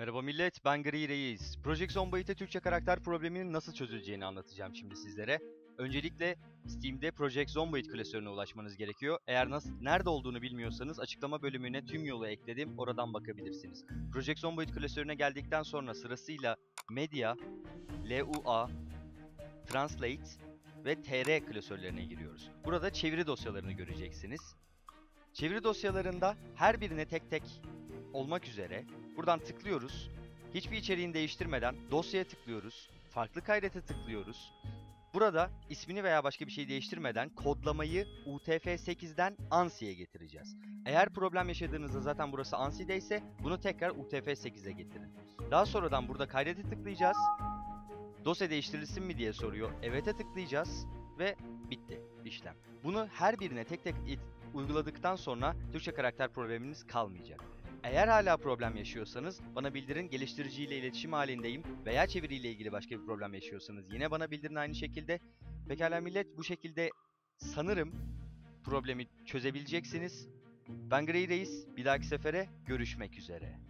Merhaba millet, ben Gri Reis. Project Zomboid'e Türkçe karakter probleminin nasıl çözüleceğini anlatacağım şimdi sizlere. Öncelikle Steam'de Project Zomboid klasörüne ulaşmanız gerekiyor. Eğer nasıl, nerede olduğunu bilmiyorsanız açıklama bölümüne tüm yolu ekledim, oradan bakabilirsiniz. Project Zomboid klasörüne geldikten sonra sırasıyla Media, LUA, Translate ve TR klasörlerine giriyoruz. Burada çeviri dosyalarını göreceksiniz. Çeviri dosyalarında her birine tek tek olmak üzere buradan tıklıyoruz. Hiçbir içeriğini değiştirmeden dosyaya tıklıyoruz. Farklı kaydete tıklıyoruz. Burada ismini veya başka bir şey değiştirmeden kodlamayı UTF-8'den ANSI'ye getireceğiz. Eğer problem yaşadığınızda zaten burası ANSI'de ise bunu tekrar UTF-8'e getirin. Daha sonradan burada kaydete tıklayacağız. Dosya değiştirilsin mi diye soruyor. Evet'e tıklayacağız ve bitti işlem. Bunu her birine tek tek uyguladıktan sonra Türkçe karakter probleminiz kalmayacak. Eğer hala problem yaşıyorsanız bana bildirin geliştiriciyle iletişim halindeyim veya çeviriyle ilgili başka bir problem yaşıyorsanız yine bana bildirin aynı şekilde. Pekala millet bu şekilde sanırım problemi çözebileceksiniz. Ben Grey Reis bir dahaki sefere görüşmek üzere.